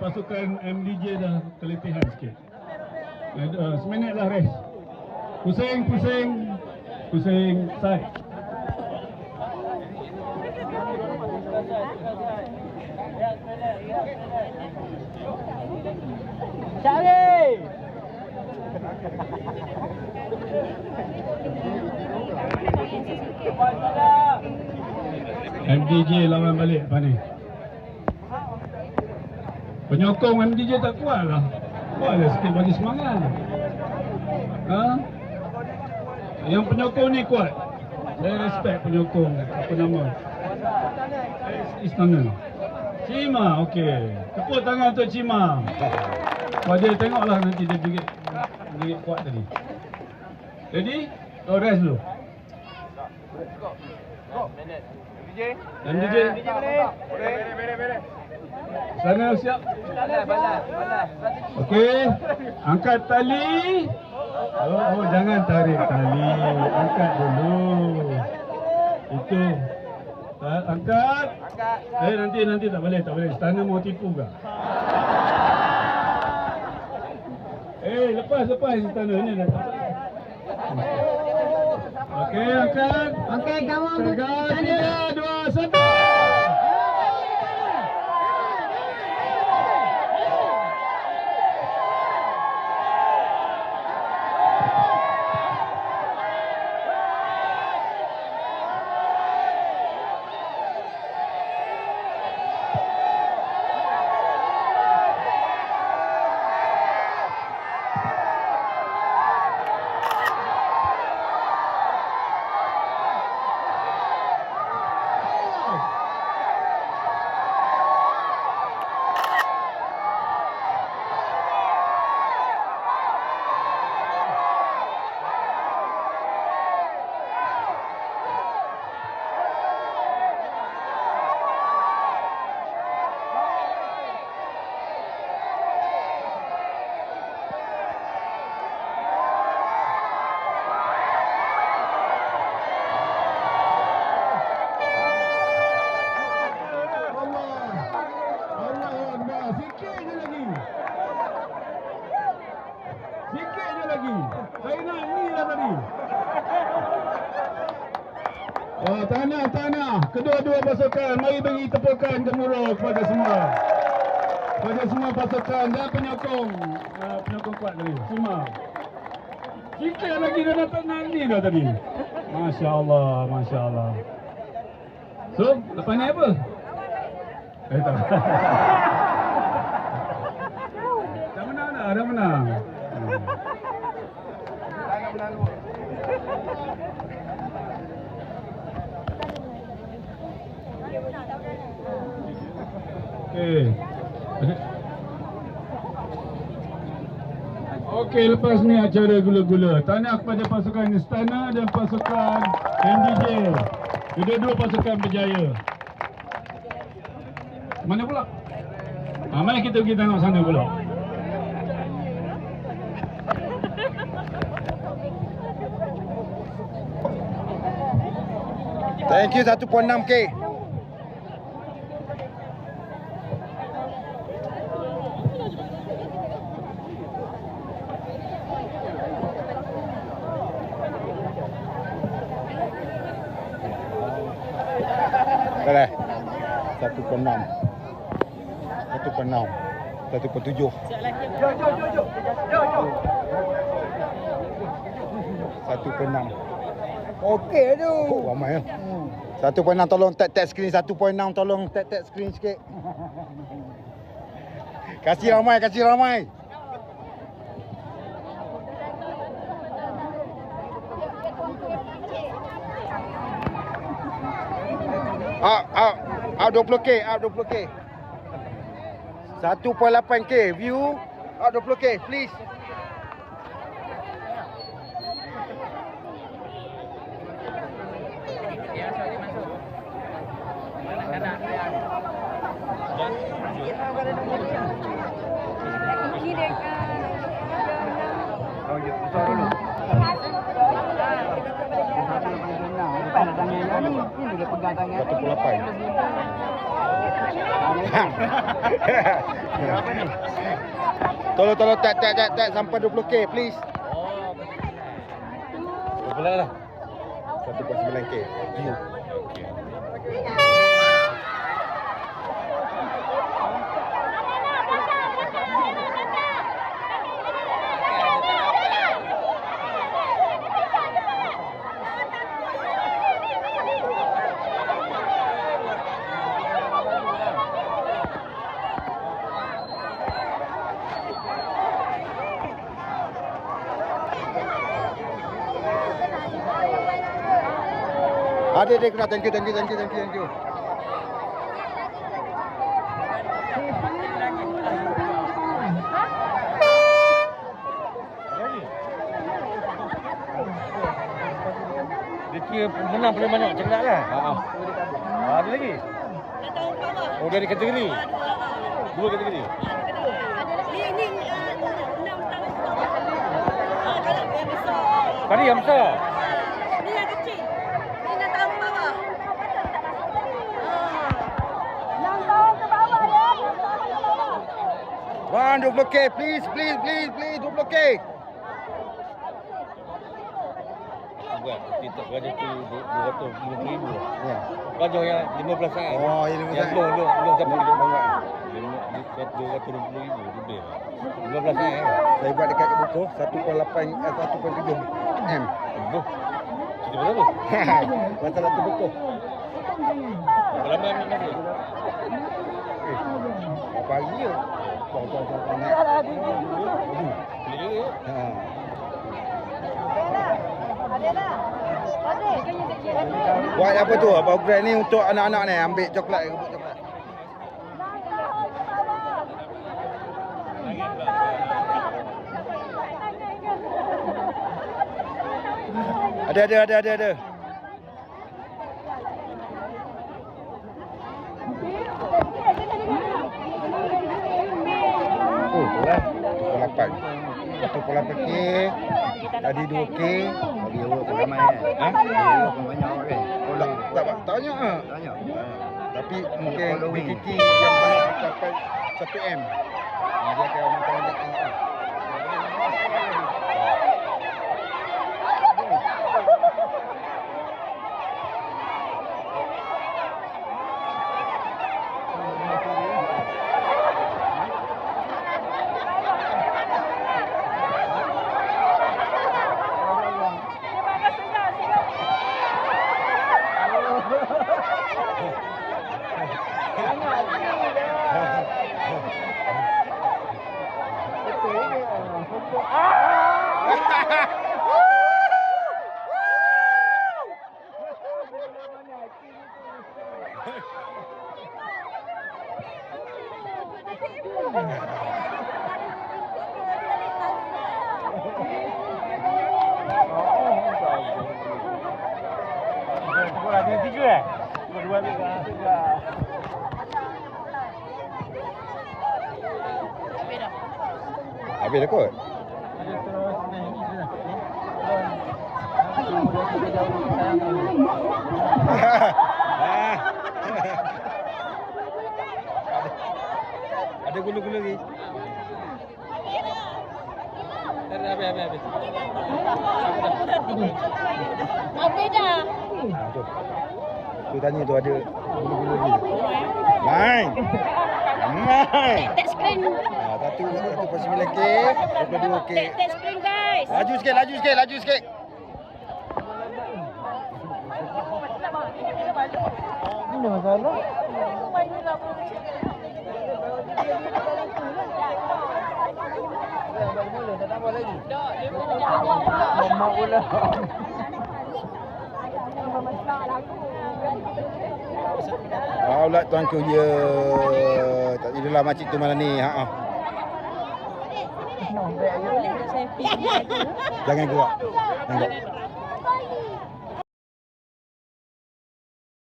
pasukan MDJ dah keletihan sikit. Uh, seminit lah rest. Pusing, pusing, pusing, side. Cari! MDJ lawan balik apa ni? Penyokong MDJ tak kuat lah. Kuat lah sikit bagi semangat. Ha? Yang penyokong ni kuat. Saya respect penyokong. Apa nama? Istana. Cima, okey. Tepuk tangan untuk Cima. Wah dia tengoklah nanti dia jerit, jerit kuat tadi. Ready? Oh rest dulu. MDJ. Sana siap. Okey. Angkat tali. Oh, oh, jangan tarik tali. Angkat dulu. Itu. Ha, angkat. Eh nanti nanti tak boleh, tak boleh. Istana mau tipu ke? Eh, lepas lepas istana ni dah. Okey, angkat. Okey, kamu Tiga, dua, satu. Tanah, tanah. Kedua-dua pasukan. Mari beri tepukan gemuruh kepada semua. Kepada semua pasukan dan penyokong. Uh, penyokong kuat tadi. Semua. Sikit lagi dah dapat nak ni dah tadi. Masya Allah, Masya Allah. So, lepas ni apa? Eh tak. dah menang dah, dah menang. Hmm. Okey. Okey, lepas ni acara gula-gula. Tahniah kepada pasukan Istana dan pasukan MDJ. Kedua-dua pasukan berjaya. Mana pula? Ha, mari kita pergi tengok sana pula. Thank you 1.6k. Boleh. 1.6. 1.6. 1.7. Satu penam. Okey tu. Oh, ramai ya. Satu point enam tolong tap tap screen satu point enam tolong tap tap screen sikit. kasih ramai, kasih ramai. Out, out, out 20k, out 20k. 1.8k view, out 20k, please. Oh, ya, besar tolong tolong tap tap sampai 20k please. Berapa lah? 1.9k. View. Ada dia kena thank you thank you thank you thank you thank you. Dia kira menang paling banyak cakap kan? Ha ah. Ah, ada lagi? Oh, dari kategori? Dua kategori? Tadi yang besar? One 20k please please please please 20k. Bukan, kita gaji tu 250 ribu Ya. Gaji yang 15 saat Oh, yang 15 Yang saat. belum, belum, belum sampai Belum banyak. 220 ribu lebih 15 saat Saya buat dekat buku 1.8 eh, 1.7 M. Buh, cerita pasal apa? Masalah tu buku. Berapa lama ambil masa? Eh, apa lagi ya? Juga Ha. Buat apa tu? Program ni untuk anak-anak ni ambil coklat, rebut coklat. Ada ada ada ada ada. Oh, tu lah. 1.8. 1.8K. Tadi 2K. Bagi awak pun ramai kan? Ha? Bagi pun banyak orang kan? Tak, tak, tak banyak ah. Banyak. Tapi mungkin yang banyak mencapai 1M. Ah, Dia akan banyak tengok. Kau ada tiga Habis dah kot. Ada gula-gula lagi. Habis, habis, habis. Habis dah. Ha, tu. Tu tanya tu ada gula-gula lagi. Main. Main. Tap screen. Ha, satu satu per sembilan K, 22 K. Tap, tap screen guys. Laju sikit, laju sikit, laju sikit. Ini masalah. Mula tak tambah lagi. Mama pula. Aulat tuanku ya. Tak tidurlah makcik tu malam ni. Ha ah. Jangan gerak. Jangan gerak.